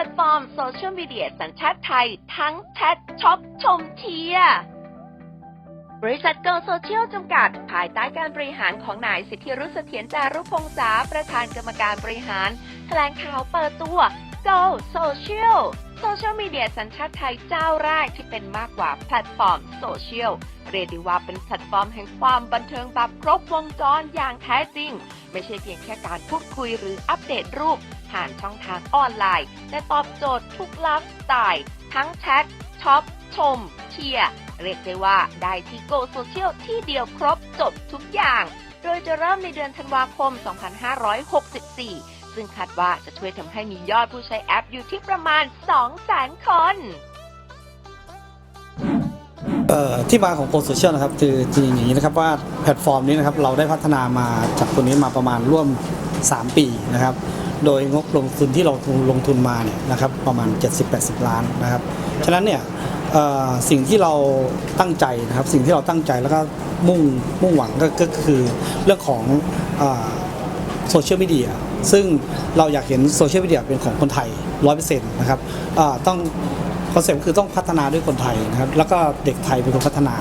ลแพลตฟอร์มโซเชียลมีเดียสัญชาติไทย ทั้งแชทช็อปชมเชียร์บริษัท Go Social จำกัด ภายใต้การบริหารของนายสิทธิรุษเสถียรจารุพงษาประธานกรรมการบริหาร แถลงข่าวเปิดตัว Go Social โซเชียลมีเดียสัญชาติไทยเจ้าแรกที่เป็นมากกว่าแพลตฟอร์มโซเชียลเรียกได้ว่าเป็นแพลตฟอร์มแห่งความบันเทิงแบบครบวงจรอย่างแท้จริง ไม่ใช่เพียงแค่การพูดคุยหรืออัปเดตรูป ผ่านช่องทางออนไลน์ แต่ตอบโจทย์ทุกไลฟ์สไตล์ทั้งแชทช็อป ชม เชียร์ เรียกได้ว่าได้ที่ Go Social ที่เดียวครบจบทุกอย่าง โดยจะเริ่มในเดือนธันวาคม 2564 ซึ่งคาดว่าจะช่วยทำให้มียอดผู้ใช้แอปอยู่ที่ประมาณ 200,000 คน เอ่อที่มาของโ o โซเชียลนะครับคือจริงๆอย่างนี้นะครับว่าแพลตฟอร์มนี้นะครับเราได้พัฒนามาจากตัวนี้มาประมาณร่วม 3 ปีนะครับ โดยงบลงทุนที่เราลงทุนมาเนี่ยนะครับประมาณ 70-80 ล้านนะครับฉะนั้นเนี่ยเอ่อสิ่งที่เราตั้งใจนะครับสิ่งที่เราตั้งใจแล้วก็มุ่งมุ่งหวังก็ก็คือเรื่องของ โซเชียลมีเดียซึ่งเราอยากเห็นโซเชียลมีเดียเป็นของคนไทย 100%นะครับต้องคอนเซ็ปต์คือต้องพัฒนาด้วยคนไทยนะครับแล้วก็เด็กไทยเป็นคนพัฒนา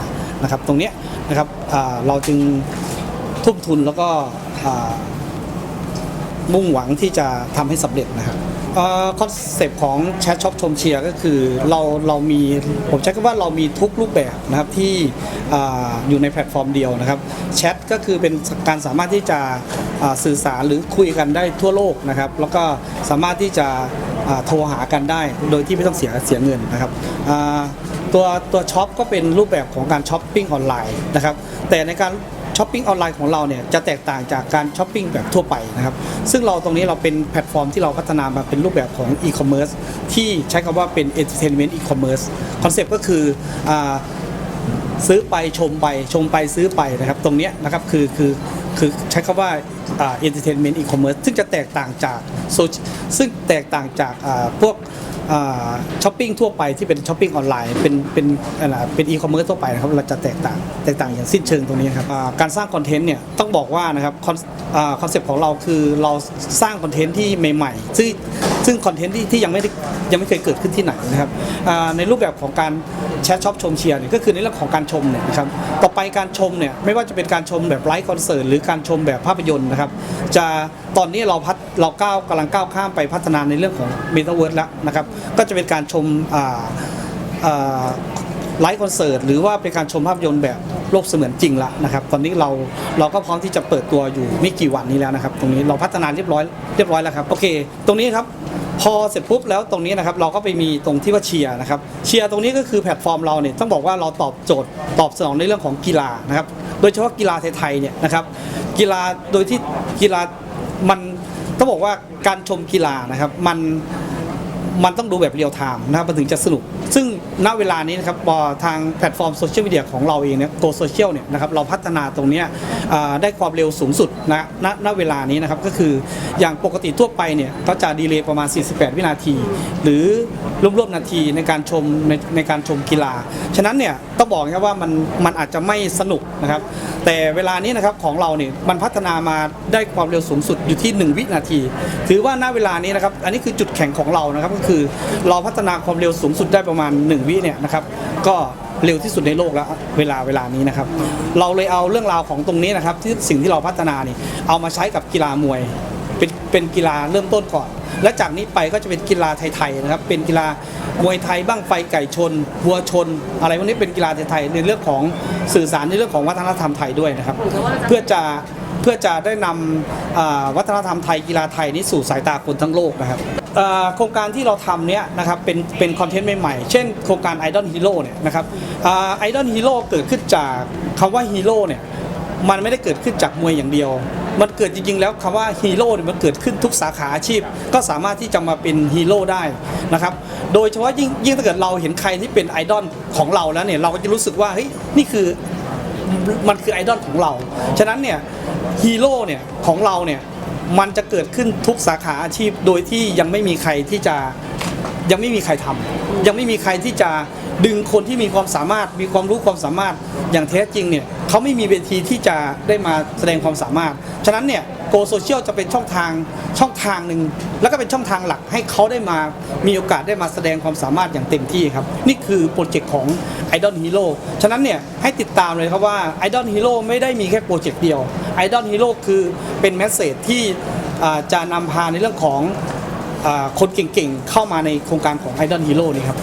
นะครับตรงเนี้ยนะครับเราจึงทุ่มทุนแล้วก็มุ่งหวังที่จะทำให้สำเร็จนะครับ คอนเซปต์ของแชทช็อปชมเชียร์ก็คือเราเรามีผมใช้คำว่าเรามีทุกรูปแบบนะครับที่ออยู่ในแพลตฟอร์มเดียวนะครับแชทก็คือเป็นการสามารถที่จะสื่อสารหรือคุยกันได้ทั่วโลกนะครับแล้วก็สามารถที่จะโทรหากันได้โดยที่ไม่ต้องเสียเสียเงินนะครับตัวตัวช็อปก็เป็นรูปแบบของการช้อปปิ้งออนไลน์นะครับแต่ในการ ช้อปปิ้งออนไลน์ของเราเนี่ยจะแตกต่างจากการช้อปปิ้งแบบทั่วไปนะครับซึ่งเราตรงนี้เราเป็นแพลตฟอร์มที่เราพัฒนามาเป็นรูปแบบของอีคอมเมิร์ซที่ใช้คำว่าเป็นเอนเตอร์เทนเมนต์อีคอมเมิร์ซคอนเซ็ปต์ก็คืออซื้อไปชมไปชมไปซื้อไปนะครับ ตรงเนี้ยนะครับคือคือคือใช้คำว่า อ่า entertainment e-commerce ซึ่งจะแตกต่างจากโซซึ่งแตกต่างจากพวกช้อปปิ้งทั่วไปที่เป็นช้อปปิ้งออนไลน์เป็นเป็นอะไรเป็นอีคอมเมิร์ซทั่วไปนะครับเราจะแตกต่างแตกต่างอย่างสิ้นเชิงตรงนี้ครับการสร้างคอนเทนต์เนี่ยต้องบอกว่านะครับคอนเซ็ปต์ของเราคือเราสร้างคอนเทนต์ที่ใหม่ๆ ซึ่งซึ่งคอนเทนต์ที่ที่ยังไม่ได้ยังไม่เคยเกิดขึ้นที่ไหนนะครับในรูปแบบของการแชทช็อปชมเชียร์เนี่ยก็คือในเรื่องของการชมเนี่ยนะครับต่อไปการชมเนี่ยไม่ว่าจะเป็นการชมแบบไลฟ์คอนเสิร์ตหรือการชมแบบภาพยนตร์นะครับจะตอนนี้เราพัฒเราก้าวกำลังก้าวข้ามไปพัฒนาในเรื่องของเมตาเวิร์สแล้วนะครับก็จะเป็นการชมไลฟ์คอนเสิร์ตหรือว่าเป็นการชมภาพยนตร์แบบโลกเสมือนจริงละนะครับตอนนี้เราเราก็พร้อมที่จะเปิดตัวอยู่ไม่กี่วันนี้แล้วนะครับ ตรงนี้เราพัฒนาเรียบร้อยเรียบร้อยแล้วครับโอเค ตรงนี้ครับพอเสร็จปุ๊บแล้วตรงนี้นะครับเราก็ไปมีตรงที่ว่าเชียร์นะครับเชียร์ตรงนี้ก็คือแพลตฟอร์มเราเนี่ยต้องบอกว่าเราตอบโจทย์ตอบสนองในเรื่องของกีฬานะครับโดยเฉพาะกีฬาไทยๆเนี่ยนะครับ กีฬาโดยที่กีฬามันต้องบอกว่าการชมกีฬานะครับ มัน มันต้องดูแบบเรียลไทม์นะครับมันถึงจะสนุก ซึ่งณเวลานี้นะครับพอทางแพลตฟอร์มโซเชียลมีเดียของเราเองเนี่ยโกโซเชียลเนี่ยนะครับเราพัฒนาตรงนี้ได้ความเร็วสูงสุดนะณณเวลานี้นะครับก็คืออย่างปกติทั่วไปเนี่ยก็จะดีเลย์ประมาณ 48 วินาที หรือรวมๆนาทีในการชมในในการชมกีฬา ฉะนั้นเนี่ยต้องบอกนะครับว่ามันมันอาจจะไม่สนุกนะครับ แต่เวลานี้นะครับของเราเนี่ยมันพัฒนามาได้ความเร็วสูงสุดอยู่ที่ 1 วินาที ถือว่าณเวลานี้นะครับอันนี้คือจุดแข็งของเรานะครับก็คือเราพัฒนาความเร็วสูงสุดได้ประมาณ 1 วิเนี่ยนะครับ ก็เร็วที่สุดในโลกแล้วเวลาเวลานี้นะครับ เราเลยเอาเรื่องราวของตรงนี้นะครับ ที่สิ่งที่เราพัฒนานี่เอามาใช้กับกีฬามวย เป็นเป็นกีฬาเริ่มต้นก่อน และจากนี้ไปก็จะเป็นกีฬาไทยๆนะครับ เป็นกีฬามวยไทยบ้างไฟไก่ชนวัวชน อะไรพวกนี้เป็นกีฬาไทยๆในเรื่องของสื่อสารในเรื่องของวัฒนธรรมไทยด้วยนะครับ เพื่อจะเพื่อจะได้นำวัฒนธรรมไทยกีฬาไทยนี้สู่สายตาคนทั้งโลกนะครับ โครงการที่เราทำเนี้ยนะครับเป็นเป็นคอนเทนต์ใหม่ๆ เช่นโครงการ Idol Hero เนี่ยนะครับไอดอลฮีโร่เกิดขึ้นจากคำว่าฮีโร่เนี่ยมันไม่ได้เกิดขึ้นจากมวยอย่างเดียว มันเกิดจริงๆ แล้วคำว่าฮีโร่เนี่ยมันเกิดขึ้นทุกสาขาอาชีพ ก็สามารถที่จะมาเป็นฮีโร่ได้นะครับ โดยเฉพาะยิ่งยิ่งถ้าเกิดเราเห็นใครที่เป็นไอดอลของเราแล้วเนี่ยเราก็จะรู้สึกว่าเฮ้ยนี่คือมันคือไอดอลของเรา ฉะนั้นเนี่ยฮีโร่เนี่ยของเราเนี่ย มันจะเกิดขึ้นทุกสาขาอาชีพ โดยที่ยังไม่มีใครที่จะยังไม่มีใครทำยังไม่มีใครที่จะดึงคนที่มีความสามารถ มีความรู้ความสามารถอย่างแท้จริงเนี่ยเขาไม่มีเวทีที่จะได้มาแสดงความสามารถ ฉะนั้นเนี่ย Go Social จะเป็นช่องทางช่องทางหนึ่งแล้วก็เป็นช่องทางหลักให้เขาได้มามีโอกาสได้มาแสดงความสามารถอย่างเต็มที่ครับ นี่คือโปรเจกต์ของ Idol Hero ฉะนั้นเนี่ยให้ติดตามเลยครับว่า Idol Hero ไม่ได้มีแค่โปรเจกต์เดียว ไอดอลฮีโร่คือเป็นแมสเซจที่จะนำพาในเรื่องของคนเก่งๆ เข้ามาในโครงการของไอดอลฮีโร่นี่ครับ